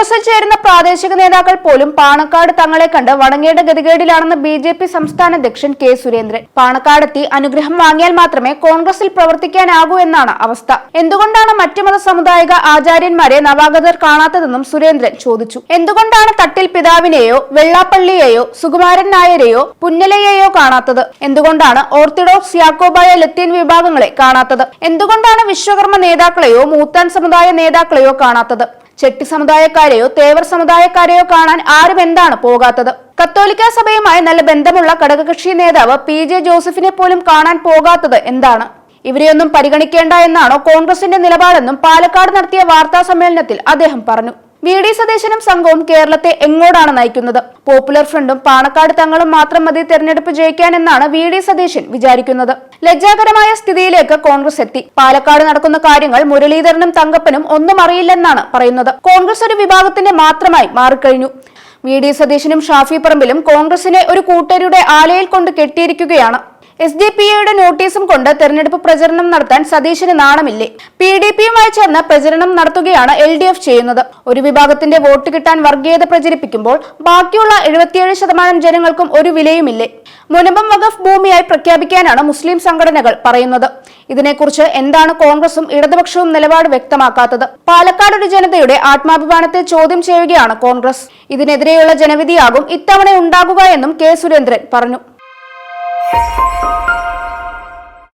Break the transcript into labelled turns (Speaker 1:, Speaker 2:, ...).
Speaker 1: കോൺഗ്രസിൽ ചേരുന്ന പ്രാദേശിക നേതാക്കൾ പോലും പാണക്കാട് തങ്ങളെ കണ്ട് വണങ്ങേണ്ട ഗതികേടിലാണെന്ന് ബി ജെ പി സംസ്ഥാന അധ്യക്ഷൻ കെ സുരേന്ദ്രൻ. പാണക്കാടെത്തി അനുഗ്രഹം വാങ്ങിയാൽ മാത്രമേ കോൺഗ്രസിൽ പ്രവർത്തിക്കാനാകൂ എന്നാണ് അവസ്ഥ. എന്തുകൊണ്ടാണ് മറ്റു മത സമുദായിക ആചാര്യന്മാരെ നവാഗതർ കാണാത്തതെന്നും സുരേന്ദ്രൻ ചോദിച്ചു. എന്തുകൊണ്ടാണ് തട്ടിൽ പിതാവിനെയോ വെള്ളാപ്പള്ളിയെയോ സുകുമാരൻ നായരെയോ പുന്നലയെയോ കാണാത്തത്? എന്തുകൊണ്ടാണ് ഓർത്തഡോക്സ് യാക്കോബായ ലത്തീൻ വിഭാഗങ്ങളെ കാണാത്തത്? എന്തുകൊണ്ടാണ് വിശ്വകർമ്മ നേതാക്കളെയോ മൂത്താൻ സമുദായ നേതാക്കളെയോ കാണാത്തത്? ചെട്ടി സമുദായക്കാരെയോ തേവർ സമുദായക്കാരെയോ കാണാൻ ആരും എന്താണ് പോകാത്തത്? കത്തോലിക്ക സഭയുമായി നല്ല ബന്ധമുള്ള ഘടകകക്ഷി നേതാവ് പി ജെ ജോസഫിനെ പോലും കാണാൻ പോകാത്തത് എന്താണ്? ഇവരെയൊന്നും പരിഗണിക്കേണ്ട എന്നാണോ കോൺഗ്രസിന്റെ നിലപാടെന്നും പാലക്കാട് നടത്തിയ വാർത്താ സമ്മേളനത്തിൽ അദ്ദേഹം പറഞ്ഞു. വി ഡി സതീശനും സംഘവും കേരളത്തെ എങ്ങോട്ടാണ് നയിക്കുന്നത്? പോപ്പുലർ ഫ്രണ്ടും പാണക്കാട് തങ്ങളും മാത്രം മതി തെരഞ്ഞെടുപ്പ് ജയിക്കാനെന്നാണ് വി ഡി സതീശൻ വിചാരിക്കുന്നത്. ലജ്ജാകരമായ സ്ഥിതിയിലേക്ക് കോൺഗ്രസ് എത്തി. പാലക്കാട് നടക്കുന്ന കാര്യങ്ങൾ മുരളീധരനും തങ്കപ്പനും ഒന്നും അറിയില്ലെന്നാണ് പറയുന്നത്. കോൺഗ്രസ് ഒരു വിഭാഗത്തിന്റെ മാത്രമായി മാറിക്കഴിഞ്ഞു. വി ഡി സതീശനും ഷാഫി പറമ്പിലും കോൺഗ്രസിനെ ഒരു കൂട്ടരുടെ ആലയിൽ കൊണ്ട് കെട്ടിയിരിക്കുകയാണ്. എസ് ഡി പി എയുടെ നോട്ടീസും കൊണ്ട് തെരഞ്ഞെടുപ്പ് പ്രചരണം നടത്താൻ സതീശന് നാണമില്ലേ? പി ഡി പിയുമായി ചേർന്ന് പ്രചരണം നടത്തുകയാണ് എൽ ഡി എഫ് ചെയ്യുന്നത്. ഒരു വിഭാഗത്തിന്റെ വോട്ട് കിട്ടാൻ വർഗീയത പ്രചരിപ്പിക്കുമ്പോൾ ബാക്കിയുള്ള എഴുപത്തിയേഴ് ശതമാനം ജനങ്ങൾക്കും ഒരു വിലയുമില്ലേ? മുനമ്പം വഖഫ് ഭൂമിയായി പ്രഖ്യാപിക്കാനാണ് മുസ്ലിം സംഘടനകൾ പറയുന്നത്. ഇതിനെക്കുറിച്ച് എന്താണ് കോൺഗ്രസും ഇടതുപക്ഷവും നിലപാട് വ്യക്തമാക്കാത്തത്? പാലക്കാട് ഒരു ജനതയുടെ ആത്മാഭിമാനത്തെ ചോദ്യം ചെയ്യുകയാണ് കോൺഗ്രസ്. ഇതിനെതിരെയുള്ള ജനവിധിയാകും ഇത്തവണ ഉണ്ടാകുക എന്നും കെ സുരേന്ദ്രൻ പറഞ്ഞു. Música